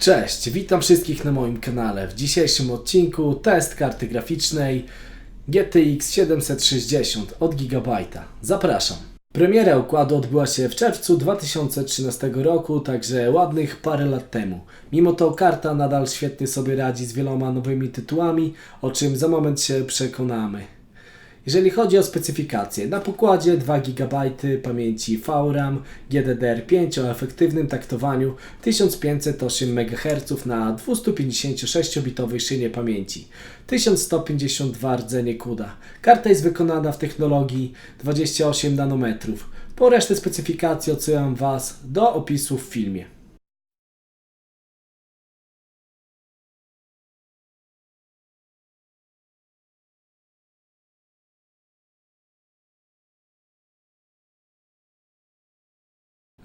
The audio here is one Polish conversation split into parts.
Cześć, witam wszystkich na moim kanale. W dzisiejszym odcinku test karty graficznej GTX 760 od Gigabyte'a. Zapraszam. Premiera układu odbyła się w czerwcu 2013 roku, także ładnych parę lat temu. Mimo to karta nadal świetnie sobie radzi z wieloma nowymi tytułami, o czym za moment się przekonamy. Jeżeli chodzi o specyfikację, na pokładzie 2 GB pamięci VRAM GDDR5 o efektywnym taktowaniu 1508 MHz na 256-bitowej szynie pamięci, 1152 rdzenie CUDA. Karta jest wykonana w technologii 28 nanometrów. Po resztę specyfikacji odsyłam Was do opisu w filmie.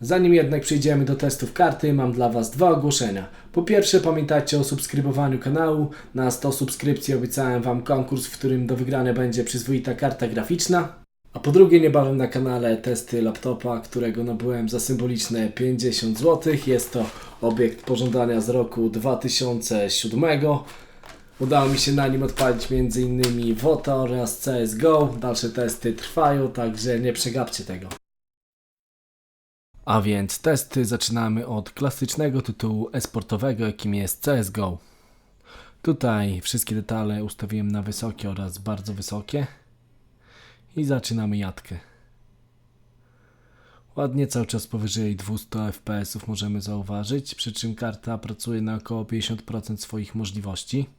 Zanim jednak przejdziemy do testów karty, mam dla Was dwa ogłoszenia. Po pierwsze, pamiętajcie o subskrybowaniu kanału. Na 100 subskrypcji obiecałem Wam konkurs, w którym do wygrania będzie przyzwoita karta graficzna. A po drugie, niebawem na kanale testy laptopa, którego nabyłem za symboliczne 50 zł. Jest to obiekt pożądania z roku 2007. Udało mi się na nim odpalić m.in. WOTA oraz CSGO. Dalsze testy trwają, także nie przegapcie tego. A więc testy zaczynamy od klasycznego tytułu esportowego, jakim jest CSGO. Tutaj wszystkie detale ustawiłem na wysokie oraz bardzo wysokie. I zaczynamy jatkę. Ładnie cały czas powyżej 200 fps możemy zauważyć, przy czym karta pracuje na około 50% swoich możliwości.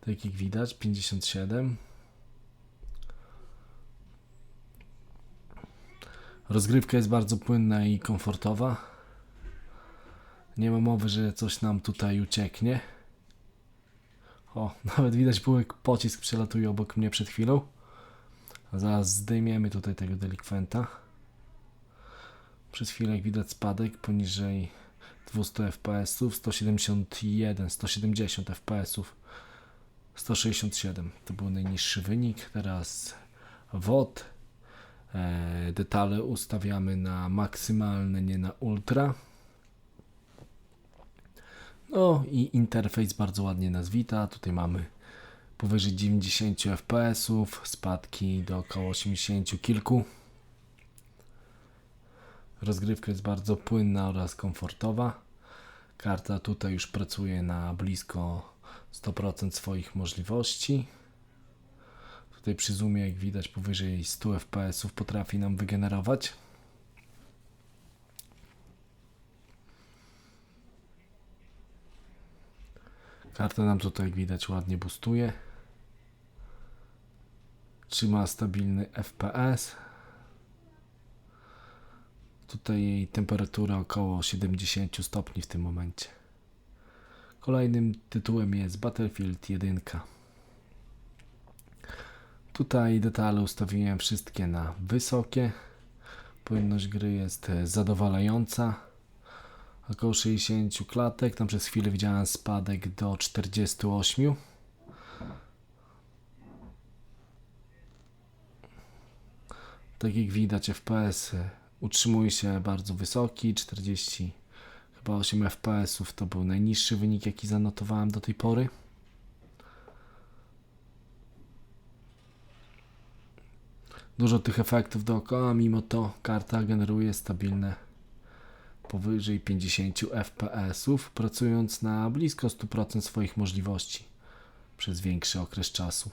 Tak jak widać, 57. Rozgrywka jest bardzo płynna i komfortowa. Nie ma mowy, że coś nam tutaj ucieknie. O, nawet widać był jak pocisk przelatuje obok mnie przed chwilą. Zaraz zdejmiemy tutaj tego delikwenta. Przez chwilę jak widać spadek poniżej 200 fps, 171, 170 fps, 167 to był najniższy wynik. Teraz WOT E, Detale ustawiamy na maksymalne, nie na ultra. No i interfejs bardzo ładnie nazwita. Tutaj mamy powyżej 90 fps, spadki do około 80 kilku. Rozgrywka jest bardzo płynna oraz komfortowa. Karta tutaj już pracuje na blisko 100% swoich możliwości. Tutaj przy zoomie, jak widać, powyżej 100 fps potrafi nam wygenerować. Karta nam tutaj, jak widać, ładnie boostuje. Trzyma stabilny FPS. Tutaj jej temperatura około 70 stopni w tym momencie. Kolejnym tytułem jest Battlefield 1. Tutaj detale ustawiłem wszystkie na wysokie. Płynność gry jest e, zadowalająca. Około 60 klatek. Tam przez chwilę widziałem spadek do 48. Tak jak widać FPS e, utrzymuje się bardzo wysoki. 40 chyba 8 FPS to był najniższy wynik jaki zanotowałem do tej pory. Dużo tych efektów dookoła, mimo to karta generuje stabilne powyżej 50 fps, pracując na blisko 100% swoich możliwości przez większy okres czasu.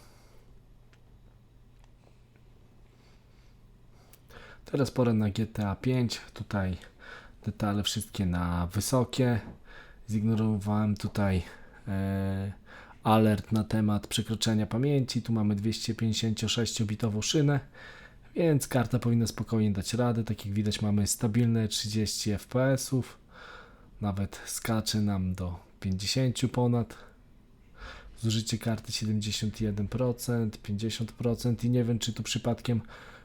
Teraz pora na GTA 5. Tutaj detale wszystkie na wysokie. Zignorowałem tutaj e, alert na temat przekroczenia pamięci. Tu mamy 256-bitową szynę, więc karta powinna spokojnie dać radę. Tak jak widać mamy stabilne 30 fps, nawet skacze nam do 50 ponad. Zużycie karty 71%, 50% i nie wiem czy tu przypadkiem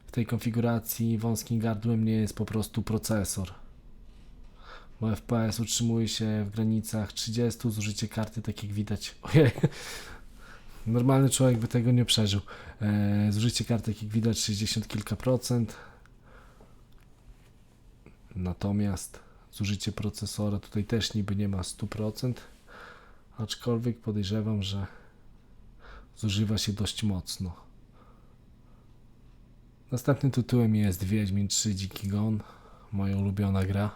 w tej konfiguracji wąskim gardłem nie jest po prostu procesor bo FPS utrzymuje się w granicach 30, zużycie karty tak jak widać. Ojej. Normalny człowiek by tego nie przeżył. E, zużycie karty tak jak widać 60 kilka procent. Natomiast zużycie procesora tutaj też niby nie ma 100%, aczkolwiek podejrzewam, że zużywa się dość mocno. Następnym tytułem jest Wiedźmin 3 Dziki Gon, moja ulubiona gra.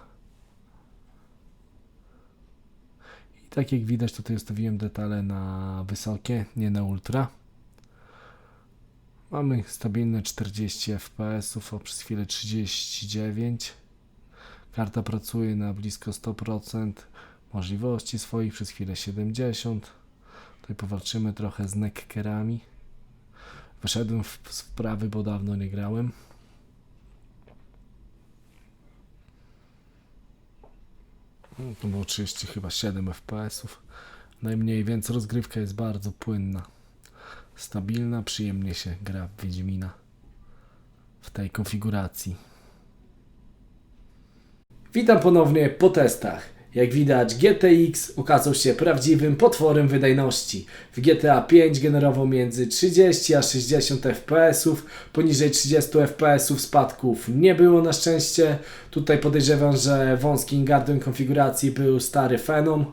I tak jak widać tutaj ustawiłem detale na wysokie, nie na ultra. Mamy stabilne 40 fps, a przez chwilę 39. Karta pracuje na blisko 100%. Możliwości swoich przez chwilę 70. Tutaj powalczymy trochę z neckerami. Wyszedłem w z wprawy, bo dawno nie grałem. To było 30 chyba 7 fps. Najmniej, więc rozgrywka jest bardzo płynna. Stabilna, przyjemnie się gra w Wiedźmina w tej konfiguracji. Witam ponownie po testach. Jak widać, GTX okazał się prawdziwym potworem wydajności. W GTA 5 generował między 30 a 60 fps, poniżej 30 fps spadków nie było na szczęście. Tutaj podejrzewam, że wąskim gardłem konfiguracji był stary Phenom,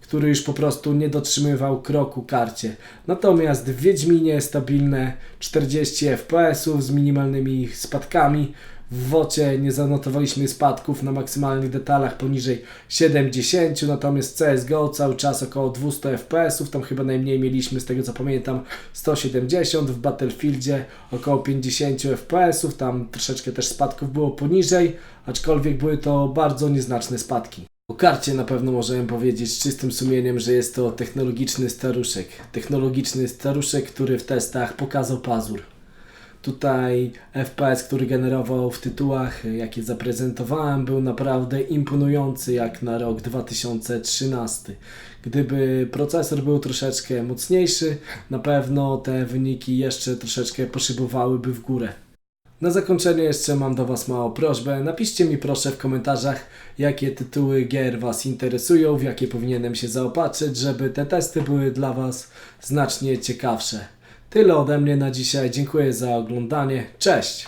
który już po prostu nie dotrzymywał kroku karcie. Natomiast w Wiedźminie stabilne 40 fps z minimalnymi spadkami. W WOCie nie zanotowaliśmy spadków na maksymalnych detalach poniżej 70, natomiast CSGO cały czas około 200 fps, tam chyba najmniej mieliśmy z tego co pamiętam 170, w Battlefieldzie około 50 fps, tam troszeczkę też spadków było poniżej, aczkolwiek były to bardzo nieznaczne spadki. O karcie na pewno możemy powiedzieć czystym sumieniem, że jest to technologiczny staruszek. Technologiczny staruszek, który w testach pokazał pazur. Tutaj FPS, który generował w tytułach, jakie zaprezentowałem, był naprawdę imponujący jak na rok 2013. Gdyby procesor był troszeczkę mocniejszy, na pewno te wyniki jeszcze troszeczkę poszybowałyby w górę. Na zakończenie jeszcze mam do Was małą prośbę. Napiszcie mi proszę w komentarzach, jakie tytuły gier Was interesują, w jakie powinienem się zaopatrzyć, żeby te testy były dla Was znacznie ciekawsze. Tyle ode mnie na dzisiaj. Dziękuję za oglądanie. Cześć!